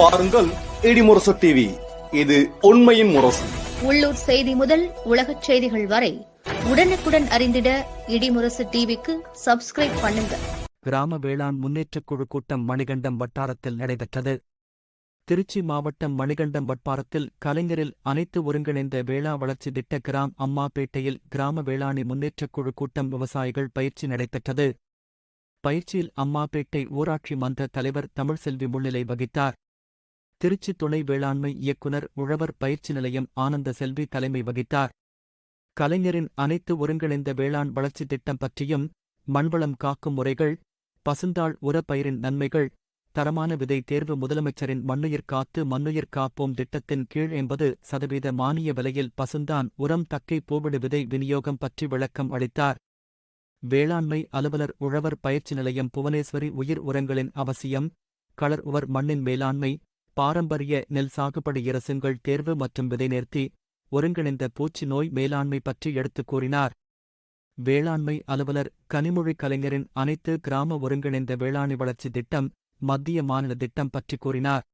பாருங்கள் இடிமுரசு டிவி இது உண்மையின் முரசு. உள்ளூர் செய்தி முதல் உலகச் செய்திகள் வரை உடனுக்குடன் அறிந்திட இடிமுரசு டிவிக்கு சப்ஸ்கிரைப் பண்ணுங்க. கிராம வேளாண் முன்னேற்றக் குழு கூட்டம் மணிகண்டம் வட்டாரத்தில் நடைபெற்றது. திருச்சி மாவட்டம் மணிகண்டம் வட்டாரத்தில் கலைஞரில் அனைத்து ஒருங்கிணைந்த வேளா வளர்ச்சி திட்ட கிராம் அம்மாபேட்டையில் கிராம வேளாண் முன்னேற்றக் குழு கூட்டம் விவசாயிகள் பயிற்சி நடைபெற்றது. பயிற்சியில் அம்மாபேட்டை ஊராட்சி மன்ற தலைவர் தமிழ்செல்வி முன்னிலை வகித்தார். திருச்சி துணை வேளாண்மை இயக்குனர் உழவர் பயிற்சி நிலையம் ஆனந்த செல்வி தலைமை வகித்தார். கலைஞரின் அனைத்து ஒருங்கிணைந்த வேளாண் வளர்ச்சி திட்டம் பற்றியும் மண்வளம் காக்கும் முறைகள் பசுந்தாள் உரப்பயிரின் பயிரின் நன்மைகள் தரமான விதை தேர்வு முதலமைச்சரின் மண்ணுயிர் காத்து மண்ணுயிர் காப்போம் திட்டத்தின் கீழ் எண்பது சதவீத மானிய விலையில் பசுந்தான் உரம் தக்கை பூவிடு விதை விநியோகம் பற்றி விளக்கம் அளித்தார். வேளாண்மை அலுவலர் உழவர் பயிற்சி நிலையம் புவனேஸ்வரி உயிர் உரங்களின் அவசியம் களர் உவர் மண்ணின் மேலாண்மை பாரம்பரிய நெல் சாகுபடி இரசங்கள் தேர்வு மற்றும் விதை நேர்த்தி ஒருங்கிணைந்த பூச்சி நோய் மேலாண்மை பற்றி எடுத்துக் கூறினார். வேளாண்மை அலுவலர் கனிமொழி கலைஞரின் அனைத்து கிராம ஒருங்கிணைந்த வேளாண்மை வளர்ச்சி திட்டம் மத்திய மாநில திட்டம் பற்றி கூறினார்.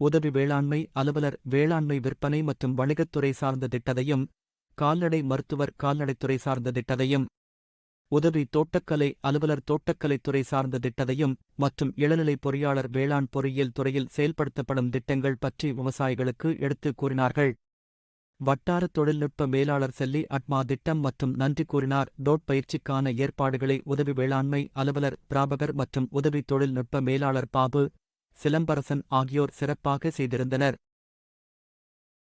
உதவி வேளாண்மை அலுவலர் வேளாண்மை விற்பனை மற்றும் வணிகத்துறை சார்ந்த திட்டத்தையும் கால்நடை மருத்துவர் கால்நடைத்துறை சார்ந்த திட்டத்தையும் உதவி தோட்டக்கலை அலுவலர் தோட்டக்கலைத்துறை சார்ந்த திட்டத்தையும் மற்றும் இளநிலை பொறியாளர் வேளாண் பொறியியல் துறையில் செயல்படுத்தப்படும் திட்டங்கள் பற்றி விவசாயிகளுக்கு எடுத்துக் கூறினார்கள். வட்டார தொழில்நுட்ப மேலாளர் செல்லி அட்மா திட்டம் மற்றும் நன்றி கூறினார். டோட் பயிற்சிக்கான ஏற்பாடுகளை உதவி வேளாண்மை அலுவலர் பிராபகர் மற்றும் உதவி தொழில்நுட்ப மேலாளர் பாபு சிலம்பரசன் ஆகியோர் சிறப்பாக செய்திருந்தனர்.